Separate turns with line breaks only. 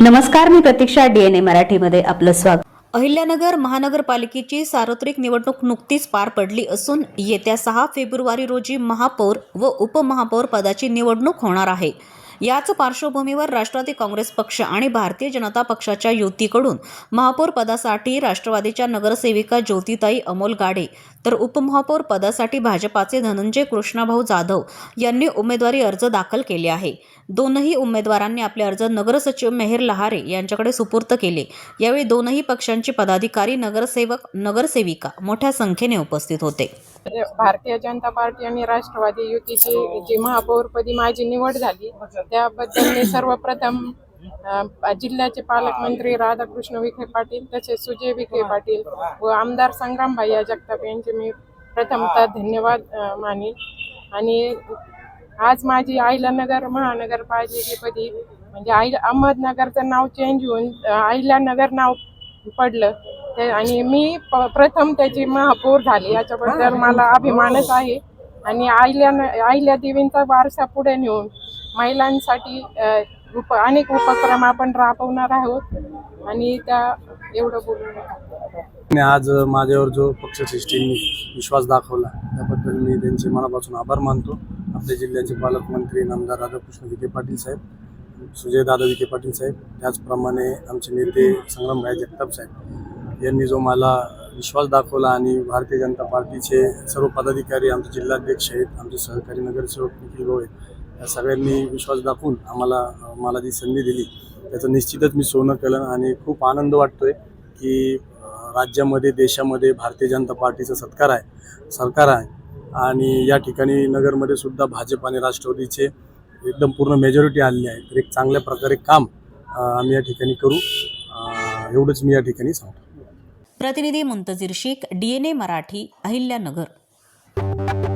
नमस्कार मी प्रतीक्षा डीएनए मराठीमध्ये आपलं स्वागत. अहिल्यानगर महानगरपालिकेची सार्वत्रिक निवडणूक नुकतीच पार पडली असून येत्या सहा फेब्रुवारी रोजी महापौर व उपमहापौर पदाची निवडणूक होणार आहे. याच पार्श्वभूमीवर राष्ट्रवादी काँग्रेस पक्ष आणि भारतीय जनता पक्षाच्या युतीकडून महापौर पदासाठी राष्ट्रवादीच्या नगरसेविका ज्योतिताई अमोल गाडे तर उपमहापौर पदासाठी भाजपाचे धनंजय कृष्णाभाऊ जाधव यांनी उमेदवारी अर्ज दाखल केले आहे. दोनही उमेदवारांनी आपले अर्ज नगरसचिव मेहर लहारे यांच्याकडे सुपूर्त केले. यावेळी दोनही पक्षांचे पदाधिकारी नगरसेवक नगरसेविका मोठ्या संख्येने उपस्थित होते.
भारतीय जनता पार्टी आणि राष्ट्रवादी युतीची जी महापौरपदी माझी निवड झाली त्याबद्दल मी सर्वप्रथम जिल्ह्याचे पालकमंत्री राधाकृष्ण विखे पाटील तसेच सुजय विखे पाटील व आमदार संग्राम भैया जगताप यांचे मी प्रथमतः धन्यवाद मानेन. आणि आज माझी अहिल्यानगर महानगरपालिकेपदी म्हणजे आई अहमदनगरचं नाव चेंज होऊन अ, नाव पडलं. ते आणि मी प- प्रथम त्याची महापौर झाली. याच्याबद्दल मला अभिमानच आहे. आणि आईल्या आईल्या देवींचा वारसा पुढे नेऊन महिलांसाठी उप अनेक उपक्रम आपण राबवणार आहोत. आणि त्या एवढं बोलून
आज माझ्यावर जो पक्षश्रेष्ठींनी विश्वास दाखवला त्याबद्दल मी त्यांचे मनापासून आभार मानतो. आपल्या जिल्ह्याचे पालकमंत्री नामदार राधाकृष्ण विखे पाटील साहेब सुजयदादा विखे पाटील साहेब त्याचप्रमाणे आमचे नेते संग्रामभाई जगताप साहेब. यांनी जो मला विश्वास दाखवला आणि भारतीय जनता पार्टीचे सर्व पदाधिकारी आमचे जिल्हाध्यक्ष आहेत आमचे सहकारी नगरसेवक निखिल गोळे या सगळ्यांनी विश्वास दाखवून आम्हाला मला जी संधी दिली त्याचं निश्चितच मी सोनं केलं आणि खूप आनंद वाटतोय की राज्यामध्ये देशामध्ये भारतीय जनता पार्टीचा सत्कार आहे सरकार आहे आणि या ठिकाणी नगरमध्ये सुद्धा भाजप आणि राष्ट्रवादीचे एकदम पूर्ण मेजॉरिटी आलेली आहे तर एक चांगल्या प्रकारे काम आम्ही या ठिकाणी करू. एवढंच मी या ठिकाणी सांगतो.
प्रतिनिधी मुंतजीर शेख डीएनए मराठी अहिल्यानगर.